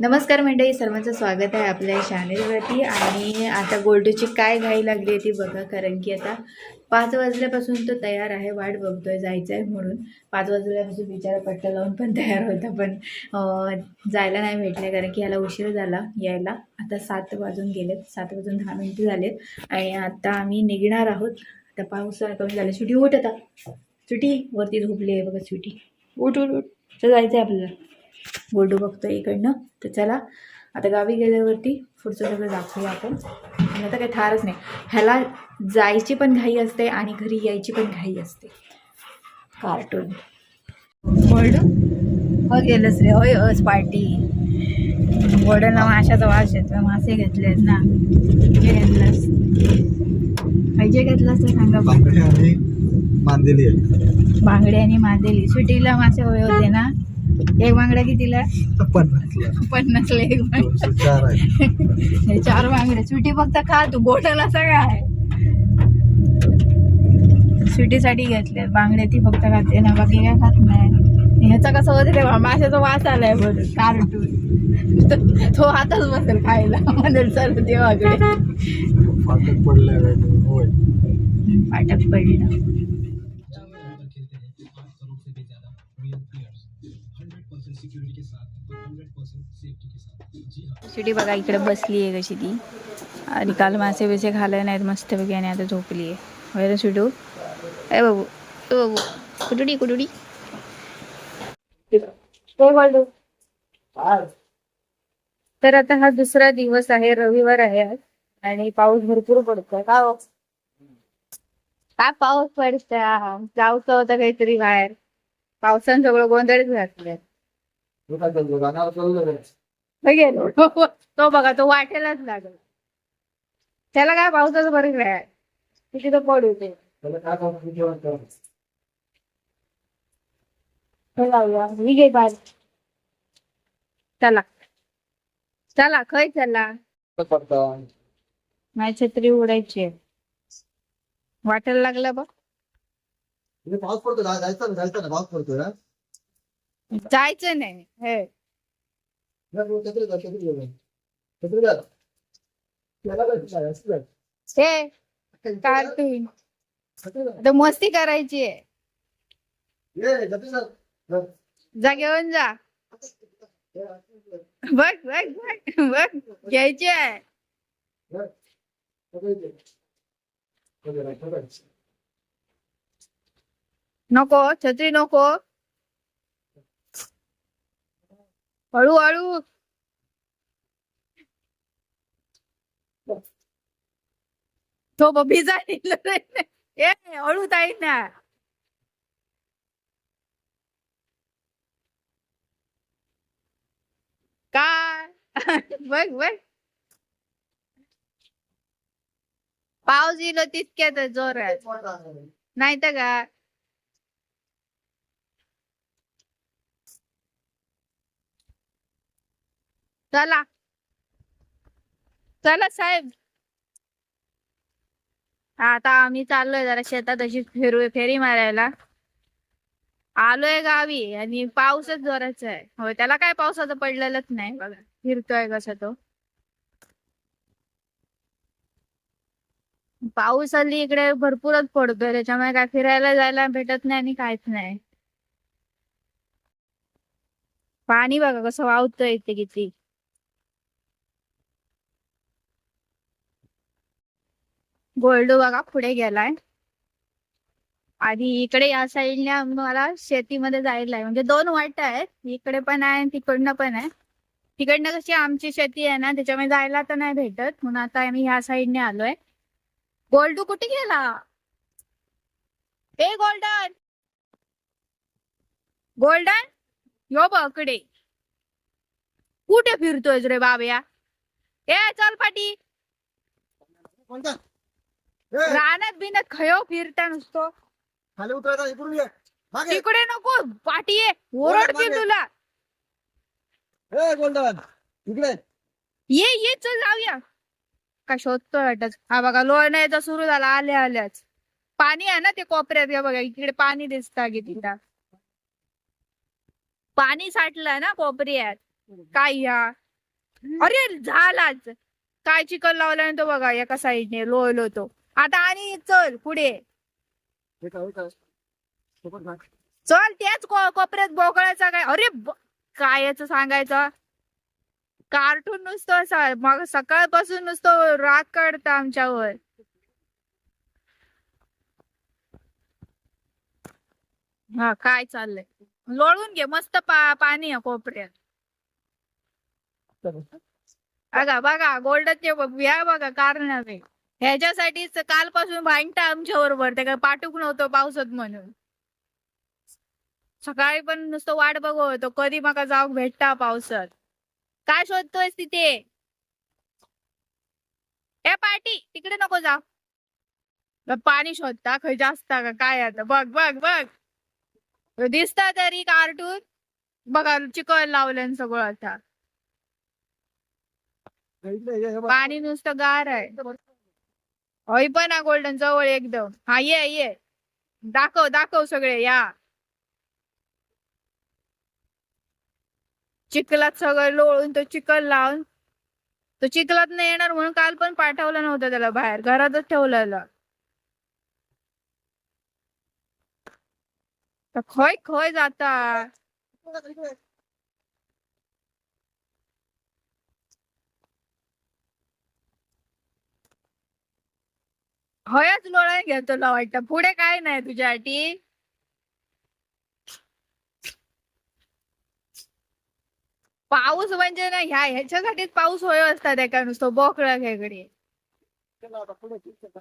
नमस्कार मंडळी सर्वांचं स्वागत आहे आपल्या चॅनेलवरती आणि आता गोल्डूची काय घाई लागली आहे ती बघा कारण की आता पाच वाजल्यापासून तो तयार आहे वाट बघतोय जायचं आहे म्हणून. पाच वाजल्यापासून बिचारा पट्टा लावून पण तयार होता पण जायला नाही भेटलं कारण की याला उशीर झाला यायला. आता सात वाजून गेलेत सात वाजून दहा मिनटं झालेत. आणि आता आम्ही निघणार आहोत. आता पाऊस कमी झाला. सुटी उठ आता. सुटी वरती झोपली आहे बघा सुटी. उठ उठ उठ. तर जायचं आहे आपल्याला. गोल्डू बघतो इकडनं. तर चला आता गावी गेल्यावरती पुढचं सगळं दाखवूया आपण. आणि आता काही थारच नाही. ह्याला जायची पण घाई असते आणि घरी यायची पण घाई असते. कार्टून हो गेलंच रे. होय अस पार्टी गोल्डनला माशाचा वास येतो मासे घेतलेत ना. घेतलास खायचे घेतलास तर सांगा. बांगडे आणि मांदेली सुटीला मासे हवे होते ना. एक बांगडा कितीला? पन्नासला. पन्नासला एक चार आहे. हे चार बांगडे सुटी फक्त खा तू गोटला सगळं आहे? सुटीसाठी घेतले बांगडे ती फक्त खाते ना बाकी काय खात नाही. ह्याचा कसं होतं बा, माशाचा वास आलाय बरं कार्टून. तो- हातच बसेल खायला म्हणेल चल फाटक पडलं. सुटी बघा इकडे बसली आहे कशी ती आणि काल मासे बिसे खाल्ले नाहीत मस्तपैकी आणि आता झोपली आहे. वगैरे सुटू ए बाबू ए बाबू कुठुडी कुठुडी तर आता हा दुसरा दिवस आहे रविवार आहे आज. आणि पाऊस भरपूर पडतोय. का हो? काय पाऊस पडतोय? जाऊचं होतं काहीतरी बाहेर. पावसानं सगळं गोंधळच घातलंय बघेल तो बघा तो वाटेलाच लागला. त्याला काय पावसाचं बरं आहे. किती तो पडू ते हे मी घे बाहेर. चला. चला खय चला. माझी छत्री उडायची आहे. वाटायला लागलं बघ. पाऊस पडतो जायचं ना जायचं ना पाऊस पडतोय ना? जायचं नाही. हे कार्टून. आता मस्ती करायची आहे जा. घेऊन जा बघ बघ बघ बघ घ्यायची आहे. नको छत्री नको हळू हळू. तो भिजा ए हळू ताई ना. काय? बघ बघ. पाऊस येलो तितक्यात जोरात. नाही तर का? चला. चला साहेब. आता आम्ही चाललोय जरा शेतात अशी फेरू फेरी मारायला. आलोय गावी आणि पाऊसच जोराचा आहे. हो त्याला काय पावसाचं पडलेलंच नाही बघा. फिरतोय कसा तो. पाऊस हल्ली इकडे भरपूरच पडतोय. त्याच्यामुळे काय फिरायला जायला भेटत नाही आणि काहीच नाही. पाणी बघा कसं वावतंय इथे किती. गोल्डू बघा पुढे गेलाय. आणि इकडे या साईडने आम्हाला शेतीमध्ये जायला आहे म्हणजे दोन वाट आहेत. इकडे पण आहे आणि तिकडनं पण आहे. तिकडनं कशी आमची शेती आहे ना त्याच्यामुळे जायला तर नाही भेटत. म्हणून आता आम्ही ह्या साईडने आलोय. गोल्डू कुठे गेला? ए गोल्डन! गोल्डन यो बकडे कुठे फिरतोय रे बाबया? ए चल पाटी. कोणता? रानात बिनात खयो फिरता नुसतो. खाली उतरायचा इकडून ये. मागे. तिकडे नको पाटी आहे ओरडते मागे. तुला. ए गोल्डन इकडे. ये ये चल जाऊया. का शोधतोय वाटत? हा बघा लोणायचा सुरू झाला आल्या आल्याच. पाणी आहे ना ते कोपऱ्यात या बघा इकडे पाणी दिसतं तिथं. पाणी साठलंय ना कोपऱ्यात. काय ह्या अरे झालाच. काय चिकन लावल्याने तो बघा एका साईडने लोळलो तो. आता आणि चल पुढे. चल त्याच को- कोपऱ्यात बोकळाचा काय अरे ब- काय याच सांगायचं? कार्टून नुसतं असं मग सकाळपासून नुसतं राग काढतं आमच्यावर. हा काय चाललंय? लोळून घे मस्त पा पाणी आहे कोपऱ्यात. बघा बघा गोल्डनचे या बघा कारण ह्याच्यासाठीच कालपासून भांगता आमच्या बरोबर ते काय पाठवूक नव्हतं पावसात म्हणून. सकाळी पण नुसतं वाट बघत होतो कधी मका जाऊ भेटता पावसात. काय शोधतोय तिथे? ए पार्टी तिकडे नको जा. पाणी शोधता खय जास्त का काय आता? बघ बघ बघ. दिसता तरी कार्टून. बघा चिकन लावलं सगळं आता. पाणी नुसतं गार आहे. होय पण हा गोल्डन जवळ एकदम. हा ये ये. दाखव दाखव सगळे या. चिखलात सगळं लोळून तो चिखल लावून. तो चिखलात नाही येणार म्हणून काल पण पाठवलं नव्हतं त्याला बाहेर. घरातच ठेवलेलं खोय खय खय जाता. हयच लोळा घेतो वाटतं. पुढे काय नाही तुझ्या तुझ्यासाठी. पाऊस म्हणजे ना ह्या ह्याच्यासाठीच पाऊस होय असतात एका नुसतो बोकळा घ्याकडे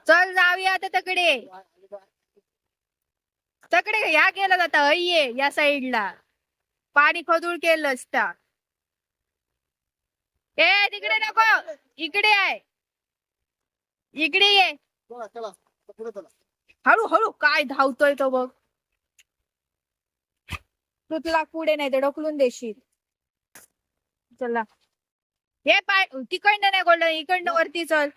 चल. जाऊया आता तकडे. तकडे ह्या केला जाता अय्ये या साईडला. पाणी खदूळ केलं असता. ए तिकडे नको. इकडे आहे. इकडे ये. चला. पुढे चला. हळू हळू. काय धावतोय तो बघ. तू तुला पुढे नाही तर ढकलून देशील. चला. हे पाय तिकडनं नाही गोल्डन इकडनं वरती चल.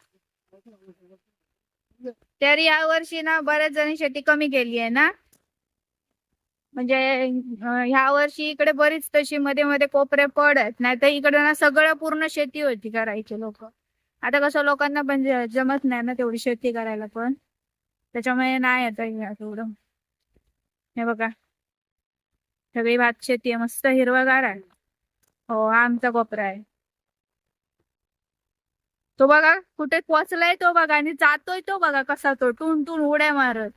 तरी या वर्षी ना बऱ्याच जणी शेती कमी केली आहे ना. म्हणजे ह्या वर्षी इकडे बरीच तशी मध्ये मध्ये कोपरे पडत. नाही तर इकडे ना सगळं पूर्ण शेती होती करायची लोक. आता कसं लोकांना पण जमत नाही ना तेवढी शेती करायला पण. त्याच्यामुळे नाही आता हे एवढं. हे बघा. सगळी भात शेती आहे. मस्त हिरवागार आहे. हो हा आमचा कोपरा आहे. तो बघा कुठे पोचलाय तो बघा आणि जातोय तो बघा कसा तो. टून टून उड्या मारत.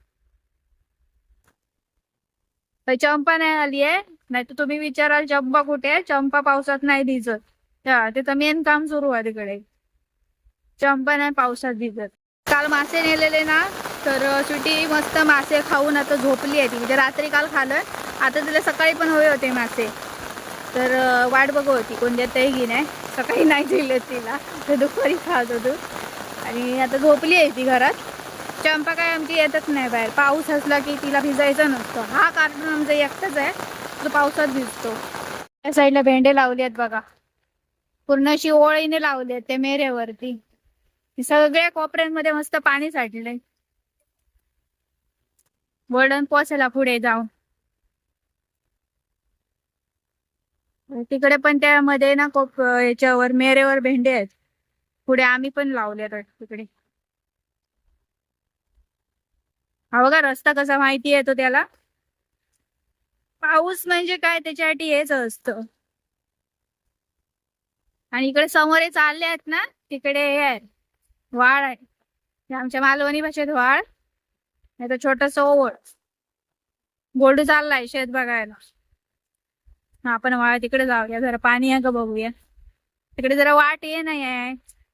चंपा नाही आली आहे. नाही तर तुम्ही विचाराल चंपा कुठे आहे? चंपा पावसात नाही भिजत. हा मेन काम सुरू आहे तिकडे. चंपा नाही पावसात भिजत. काल मासे नेलेले ना तर सुटी मस्त मासे खाऊन आता झोपली आहे ती. म्हणजे रात्री काल खाल्लं. आता तिला सकाळी पण हवे होते मासे. तर वाट बघू होती. कोण देतही की नाही? सकाळी नाही दिले तिला. तर दुपारी खात होतो. आणि आता झोपली आहे ती घरात. चंपा काय आमची येतच नाही बाहेर. पाऊस असला की तिला भिजायचं नसतं. हा कारण आमचा एकटाच आहे. तो पावसात भिजतो. त्या साईडला भेंडे लावले आहेत बघा. पूर्ण अशी ओळीने लावले आहेत त्या मेऱ्यावरती. सगळ्या कोपऱ्यांमध्ये मस्त पाणी साठलंय गोल्डन पोचायला पुढे जाऊन. तिकडे पण त्यामध्ये ना कोप याच्यावर मेरेवर भेंडे आहेत. पुढे आम्ही पण लावले तिकडे. हा बघा रस्ता कसा माहिती येतो त्याला? पाऊस म्हणजे काय? त्याच्यासाठी हेच असतं. आणि इकडे समोर चालले आहेत ना? तिकडे हे आहे. वाळ आहे. हे आमच्या मालवणी भाषेत वाळ नाही तर छोटस ओवळ गोल्डू चाललाय शेत बघायला. हा आपण वाळ तिकडे जाऊया. जरा पाणी आहे का बघूया? तिकडे जरा वाट ये नाही आहे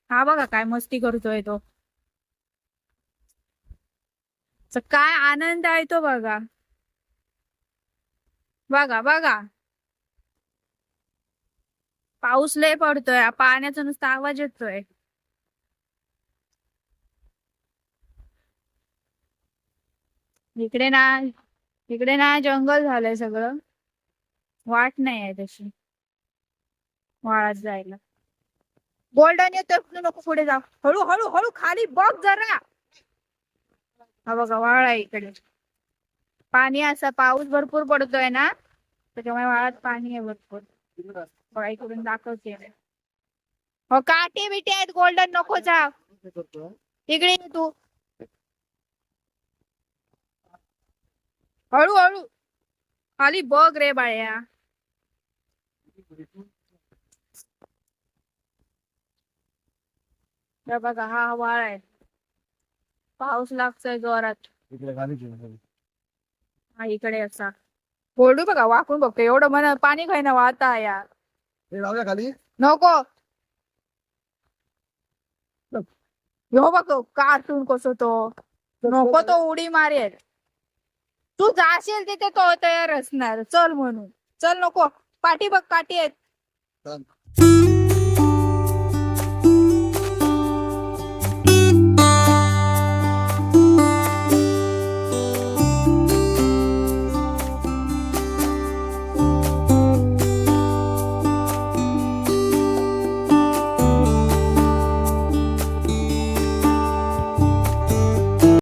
हा बघा काय मस्ती करतोय तो. काय आनंद आहे तो बघा. बघा बघा. पाऊस लय पडतोय. पाण्याचा नुसता आवाज येतोय. इकडे ना इकडे ना जंगल झालंय सगळं. वाट नाही आहे तशी. वाळात जायला. गोल्डन येतो नको पुढे जा हळू हळू हळू खाली बघ जरा. हा बघा वाळ आहे इकडे. पाणी असा पाऊस भरपूर पडतोय ना त्याच्यामुळे वाळात पाणी आहे भरपूर. इकडे. बघा इकडून दाखवते. हो काटे बिटे आहेत गोल्डन नको जा इकडे ये तू. हळू हळू. खाली बघ रे बाळ्या. हे बघा हा वाळ आहे. पाऊस लागतोय जोरात. हा इकडे असा. गोल्डू बघा वाकून बघतो. एवढं मन पाणी खाय ना वाहता यार हे खाली. नको. ह्यो बघ कार्टून कसं तो नको तो उडी मारेल. तू जाशील तिथे तो तयार असणार. चल म्हणून. चल नको. पाठी बघ काठी आहेत.